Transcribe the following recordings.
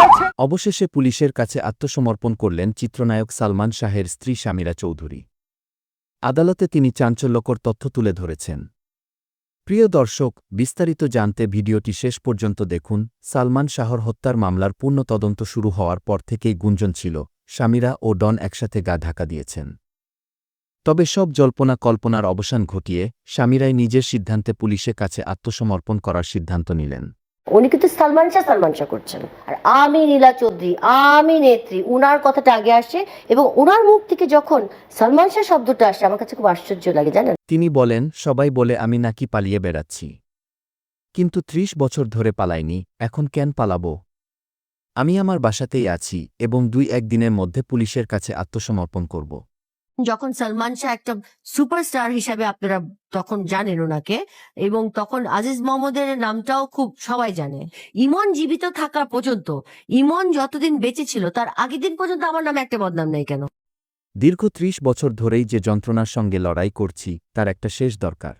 রয়েছে অবশেষে পুলিশের কাছে আত্মসমর্পণ করলেন চিত্রনায়ক সালমান শাহের স্ত্রী শামিরা চৌধুরী। আদালতে তিনি চাঞ্চল্যকর তথ্য তুলে ধরেছেন। প্রিয় দর্শক, বিস্তারিত জানতে ভিডিওটি শেষ পর্যন্ত দেখুন। সালমান শাহর হত্যার মামলার পূর্ণ তদন্ত শুরু হওয়ার পর থেকেই গুঞ্জন ছিল। স্বামীরা ও ডন একসাথে গা ঢাকা দিয়েছেন। তবে সব জল্পনা কল্পনার অবসান ঘটিয়ে স্বামীরাই নিজের সিদ্ধান্তে পুলিশের কাছে আত্মসমর্পণ করার সিদ্ধান্ত নিলেন। উনি কিন্তু সালমান শাহ সালমান শাহ করছেন। আর আমি নীলা চৌধুরী, আমি নেত্রী, উনার কথাটা আগে আসে এবং উনার মুখ থেকে যখন সালমান শাহ শব্দটা আসে, আমার কাছে খুব আশ্চর্য লাগে, জানেন? তিনি বলেন, সবাই বলে আমি নাকি পালিয়ে বেড়াচ্ছি। কিন্তু ত্রিশ বছর ধরে পালাইনি, এখন কেন পালাবো? আমি আমার বাসাতেই আছি এবং দুই একদিনের মধ্যে পুলিশের কাছে আত্মসমর্পণ করব। যখন সালমান শাহ একটা সুপারস্টার হিসাবে আপনারা তখন জানেন ওনাকে, এবং তখন আজিজ মোহাম্মদের নামটাও খুব সবাই জানে। ইমন জীবিত থাকা পর্যন্ত, ইমন যতদিন বেঁচে ছিল, তার আগের দিন পর্যন্ত আমার নামে একটা বদনাম নেই কেন? দীর্ঘ ত্রিশ বছর ধরেই যে যন্ত্রণার সঙ্গে লড়াই করছি, তার একটা শেষ দরকার।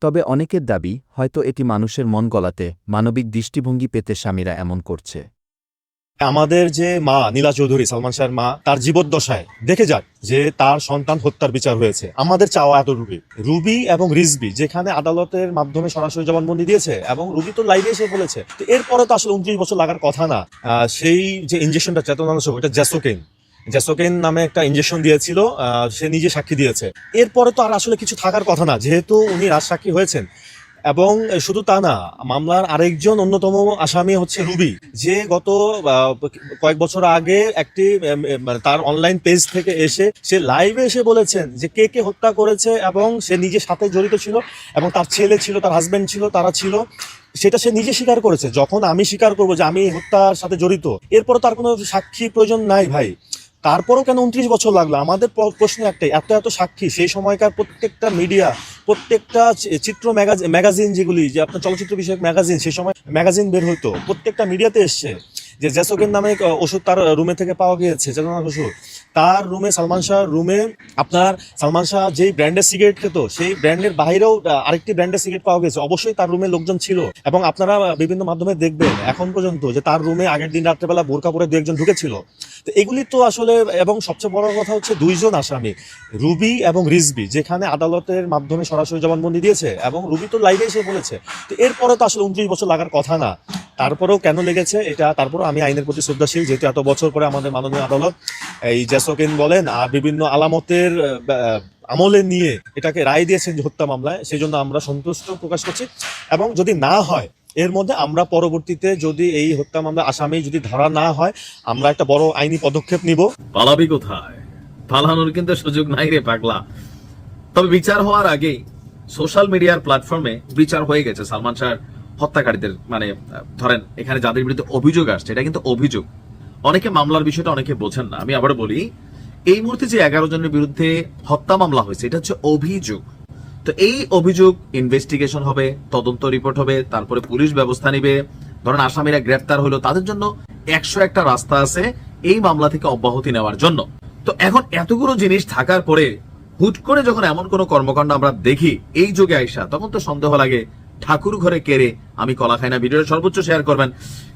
তবে অনেকের দাবি, হয়তো এটি মানুষের মন গলাতে মানবিক দৃষ্টিভঙ্গি পেতে স্বামীরা এমন করছে। আমাদের যে মা, নীলা চৌধুরী, সালমান শাহের মা, তার জীবদ্দশায় দেখে যাক যে তার সন্তান হত্যার বিচার হয়েছে। আমাদের চাওয়া এত রুবি। রুবি এবং রিজবি যেখানে আদালতের মাধ্যমে সরাসরি জবানবন্দি দিয়েছে এবং রুবি তো লাইভে এসে বলেছে। তো এরপরে তো আসলে উনত্রিশ বছর লাগার কথা না। সেই যে ইঞ্জেকশনটা চেতনানাশক ওটা জ্যাসোকেন জ্যাসোকেন নামে একটা ইঞ্জেকশন দিয়েছিল সে নিজে সাক্ষী দিয়েছে। এরপরে তো আর আসলে কিছু থাকার কথা না। যেহেতু উনি রাজ সাক্ষী হয়েছেন এবং শুধু তা না, মামলার আরেকজন অন্যতম আসামি হচ্ছে রুবি, যে গত কয়েক বছর আগে একটি মানে তার অনলাইন পেজ থেকে এসে সে লাইভে এসে বলেছেন যে কে কে হত্যা করেছে এবং সে নিজে সাথে জড়িত ছিল এবং তার ছেলে ছিল, তার হাজবেন্ড ছিল, তারা ছিল। সেটা সে নিজে স্বীকার করেছে। যখন আমি স্বীকার করব যে আমি হত্যার সাথে জড়িত এরপর তার কোনো সাক্ষী প্রয়োজন নাই ভাই। তারপরও কেন উনত্রিশ বছর লাগল? আমাদের প্রশ্ন একটাই, এত এত সাক্ষী, সেই সময়কার প্রত্যেকটা মিডিয়া প্রত্যেকটা চিত্র ম্যাগাজিন ম্যাগাজিন যেগুলি, যে আপনার চলচ্চিত্র বিষয়ক ম্যাগাজিন, সেই সময় ম্যাগাজিন বের হইতো, প্রত্যেকটা মিডিয়াতে এসছে। যে জ্যাসোকের নামে ওষুধ তার রুমে থেকে পাওয়া গিয়েছে চেতনার ওষুধ। তার রুমে, সালমান শাহ রুমে আপনার, সালমান শাহ যেই ব্র্যান্ডের সিগারেট খেত, সেই ব্র্যান্ডের বাইরেও আরেকটি ব্র্যান্ডের সিগারেট পাওয়া গেছে অবশ্যই তার রুমে লোকজন ছিল এবং আপনারা বিভিন্ন মাধ্যমে দেখবেন, এখন পর্যন্ত যে তার রুমে আগের দিন রাত্রেবেলা বোরকা পরে দু একজন ঢুকেছিল। তো এগুলি তো আসলে, এবং সবচেয়ে বড় কথা হচ্ছে দুইজন আসামি, রুবি এবং রিজবি যেখানে আদালতের মাধ্যমে সরাসরি জবানবন্দি দিয়েছে এবং রুবি তো লাইভে এসে বলেছে। তো এরপরে তো আসলে উনত্রিশ বছর লাগার কথা না। তারপরেও কেন লেগেছে এটা, তারপরেও আমি আইনের প্রতি শ্রদ্ধাশীল, যেহেতু এত বছর পরে আমাদের মাননীয় আদালত এই জ্যাসোকেন বলেন আর বিভিন্ন আলামতের আমলে নিয়ে এটাকে রায় দিয়েছেন যে হত্যা মামলায় সেই জন্য আমরা সন্তুষ্ট প্রকাশ করছি। এবং যদি না হয়, এর মধ্যে আমরা পরবর্তীতে যদি এই হত্যা মামলা আসামি যদি ধরা না হয়, আমরা একটা বড় আইনি পদক্ষেপ নিব। পালাবি কোথায়? পালানোর কিন্তু সুযোগ নাই রে পাগলা। তবে বিচার হওয়ার আগেই সোশ্যাল মিডিয়ার প্ল্যাটফর্মে বিচার হয়ে গেছে, সালমান শাহর হত্যাকারীদের মানে ধরেন, এখানে যাদের বিরুদ্ধে অভিযোগ আসছে, এটা কিন্তু অভিযোগ। অনেকে মামলার বিষয়টা অনেকে বোঝেন না। আমি আবার বলি, এই মুহূর্তে যে এগারো জনের বিরুদ্ধে হত্যা মামলা হয়েছে, এটা হচ্ছে অভিযোগ। তো এই অভিযোগ ইনভেস্টিগেশন হবে, তদন্ত রিপোর্ট হবে, তারপরে পুলিশ ব্যবস্থা নিবে। ধরেন, আসামিরা গ্রেফতার হলো, তাদের জন্য একশো একটা রাস্তা আছে এই মামলা থেকে অব্যাহতি নেওয়ার জন্য। তো এখন এতগুলো জিনিস থাকার পরে হুট করে যখন এমন কোনো কর্মকাণ্ড আমরা দেখি, এই যুগে আইসা, তখন তো সন্দেহ লাগে ঠাকুর ঘরে কেড়ে আমি কলা খাই না, ভিডিওটা সর্বোচ্চ শেয়ার করবেন।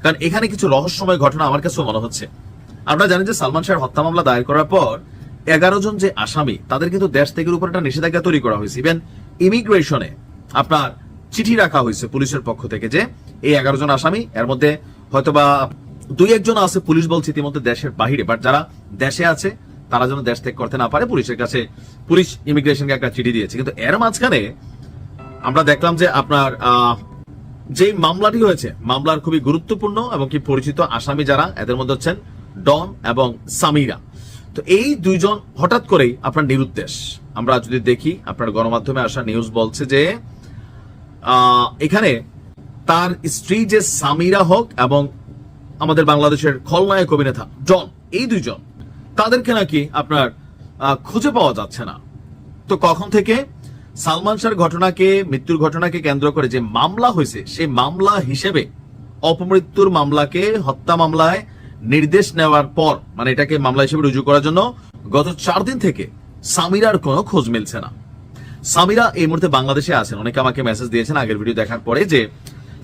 কারণ এখানে কিছু রহস্যময় ঘটনা আমার কাছেও মনে হচ্ছে। আমরা জানি যে সালমান শাহের হত্যা মামলা দায়ের করার পর এগারো জন যে আসামি, তাদের কিন্তু দেশ থেকে উপর একটা নিষেধাজ্ঞা তৈরি করা হয়েছে। ইভেন ইমিগ্রেশনে আপনার চিঠি রাখা হয়েছে পুলিশের পক্ষ থেকে যে এই এগারো জন আসামি, এর মধ্যে হয়তোবা দুই একজন আছে পুলিশ বলছে ইতিমধ্যে দেশের বাহিরে বাট যারা দেশে আছে, তারা যেন দেশ ত্যাগ করতে না পারে, পুলিশের কাছে পুলিশ ইমিগ্রেশনকে একটা চিঠি দিয়েছে। কিন্তু এর মাঝখানে আমরা দেখলাম যে আপনার যে মামলাটি হয়েছে, মামলার খুবই গুরুত্বপূর্ণ এবং কি পরিচিত আসামি যারা, এদের মধ্যে হচ্ছেন ডন এবং সামিরা। তো এই দুইজন হঠাৎ করেই আপনার নিরুদ্দেশ। আমরা যদি দেখি, আপনার গণমাধ্যমে আসা নিউজ বলছে যে এখানে তার স্ত্রী যে সামিরা হক এবং আমাদের বাংলাদেশের খলনায়ক অভিনেতা ডন, এই দুইজন, তাদেরকে নাকি আপনার খুঁজে পাওয়া যাচ্ছে না। তো কখন থেকে সালমান শাহর ঘটনাকে, মৃত্যুর ঘটনাকে কেন্দ্র করে যে মামলা হয়েছে, সেই মামলা হিসেবে অপমৃত্যুর মামলাকে, হত্যা মামলায় নির্দেশ নেওয়ার পর মানে এটাকে মামলা হিসেবে রুজু করার জন্য গত চার দিন থেকে সামিরার কোনো খোঁজ মিলছে না। সামিরা এই মুহূর্তে বাংলাদেশে আছেন। অনেকে আমাকে মেসেজ দিয়েছেন আগের ভিডিও দেখার পরে যে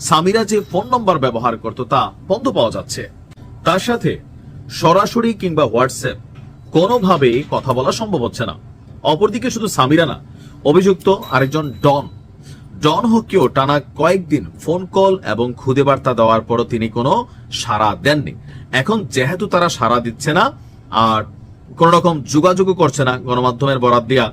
সামিরা যে ফোন নম্বর ব্যবহার করতো তা বন্ধ পাওয়া যাচ্ছে। তার সাথে সরাসরি কিংবা হোয়াটসঅ্যাপ কোনোভাবেই কথা বলা সম্ভব হচ্ছে না। অপরদিকে শুধু সামিরা না অভিযুক্ত আরেকজন ডন। ডন হকিও টানা কয়েকদিন ফোন কল এবং খুদে বার্তা দেওয়ার পরও তিনি কোনো সাড়া দেননি। এখন যেহেতু তারা সাড়া দিচ্ছে না, আর কোন রকম যোগাযোগও করছে না গণমাধ্যমের বরাদ দিয়া,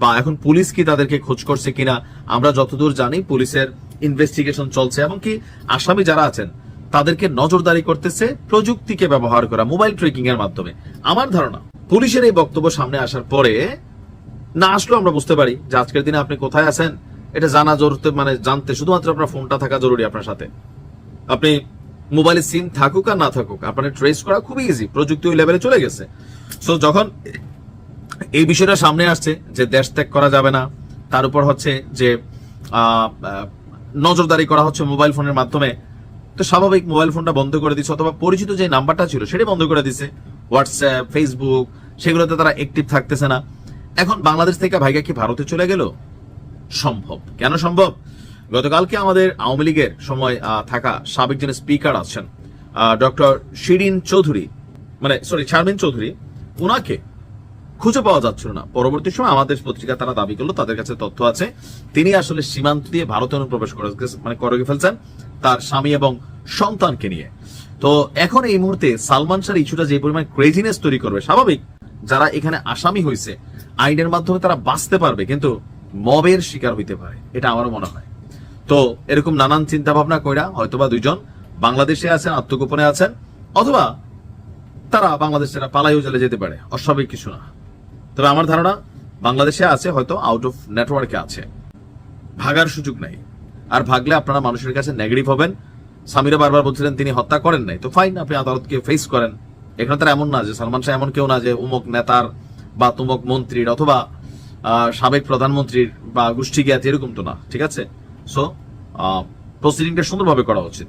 বা এখন পুলিশ কি তাদেরকে খোঁজ করছে কিনা, আমরা যতদূর জানি পুলিশের ইনভেস্টিগেশন চলছে, এমনকি আসামি যারা আছেন, তাদেরকে নজরদারি করতেছে প্রযুক্তিকে ব্যবহার করা, মোবাইল ট্রেকিং এর মাধ্যমে। আমার ধারণা, পুলিশের এই বক্তব্য সামনে আসার পরে না আসলেও আমরা বুঝতে পারি যে আজকের দিনে আপনি কোথায় আছেন। এটা জানা জরুরি মানে জানতে শুধুমাত্র আপনার ফোনটা থাকা জরুরি আপনার সাথে। আপনি মোবাইলে সিম থাকুক আর না থাকুক, আপনার ট্রেস করা খুবই ইজি প্রযুক্তি ওই লেভেলে চলে গেছে। সো যখন এই বিষয়টা সামনে আসছে যে দেশ ত্যাগ করা যাবে না, তার উপর হচ্ছে যে নজরদারি করা হচ্ছে মোবাইল ফোনের মাধ্যমে, তো স্বাভাবিক মোবাইল ফোনটা বন্ধ করে দিচ্ছে, অথবা পরিচিত যে নাম্বারটা ছিল সেটা বন্ধ করে দিচ্ছে। হোয়াটসঅ্যাপ ফেসবুক সেগুলোতে তারা অ্যাক্টিভ থাকতেছে না। এখন বাংলাদেশ থেকে ভাইগা কি ভারতে চলে গেল? সম্ভব। কেন সম্ভব? গতকালকে আমাদের আওয়ামী লীগের সময় থাকা সাবেক যিনি স্পিকার আছেন ডক্টর শিরিন চৌধুরী মানে সরি শারমিন চৌধুরী, উনাকে খুঁজে পাওয়া যাচ্ছিল না। পরবর্তী সময় আমাদের পত্রিকা তারা দাবি করল, তাদের কাছে তথ্য আছে। তিনি আসলে সীমান্ত দিয়ে ভারতে অনুপ্রবেশ করে মানে করে ফেলছেন তার স্বামী এবং সন্তানকে নিয়ে। তো এখন এই মুহূর্তে সালমান শাহ ইস্যুটা যে পরিমাণ ক্রেজিনেস তৈরি করবে, স্বাভাবিক। যারা এখানে আসামি হয়েছে আইনের মাধ্যমে তারা বাঁচতে পারবে, কিন্তু মবের শিকার হইতে পারে, এটা আমারও মনে হয়। তো এরকম নানান চিন্তা ভাবনা কইরা হয়তোবা দুইজন বাংলাদেশে আছেন, আত্মগোপনে আছেন, অথবা তারা বাংলাদেশ পালাইও চলে যেতে পারে, অস্বাভাবিক কিছু না। তবে আমার ধারণা, বাংলাদেশে আছে হয়তো আউট অফ নেটওয়ার্কে আছে। ভাগার সুযোগ নাই। আর ভাগলে আপনারা মানুষের কাছে নেগেটিভ হবেন। স্বামীরা বারবার বলছিলেন, তিনি হত্যা করেন নাই। তো ফাইন আপনি আদালতকে ফেস করেন। এখানে তার এমন না যে, সালমান শাহ এমন কেউ না যে, উমুক নেতার বা তুমক মন্ত্রীর অথবা সাবেক প্রধানমন্ত্রীর বা গোষ্ঠী জ্ঞাত এরকম তো না, ঠিক আছে? সো প্রসিডিংটা সুন্দরভাবে করা উচিত।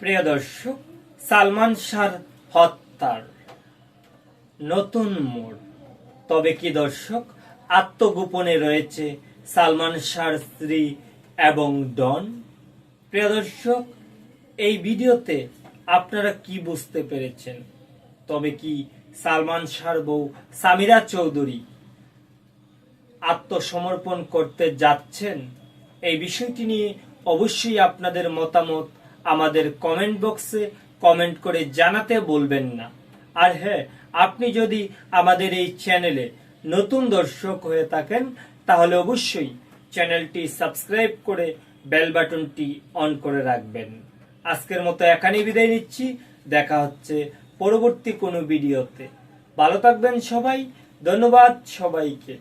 প্রিয় দর্শক, সালমান শাহর হত্যার নতুন মোড়। তবে কি দর্শক, আত্মগোপনে রয়েছে সালমান শাহর স্ত্রী এবং ডন। প্রিয় দর্শক, এই ভিডিওতে আপনারা কি বুঝতে পেরেছেন? তবে কি সালমান শাহর বউ সামিরা চৌধুরী আত্মসমর্পণ করতে যাচ্ছেন। এই বিষয়টি নিয়ে অবশ্যই আপনাদের মতামত আমাদের কমেন্ট বক্সে কমেন্ট করে জানাতে বলবেন না। আর হ্যাঁ আপনি যদি আমাদের এই চ্যানেলে নতুন দর্শক হয়ে থাকেন, তাহলে অবশ্যই চ্যানেলটি সাবস্ক্রাইব করে বেল বাটনটি অন করে রাখবেন। আজকের মতো এখানেই বিদায় নিচ্ছি। দেখা হচ্ছে পরবর্তী কোনো ভিডিওতে। ভালো থাকবেন সবাই ধন্যবাদ সবাইকে।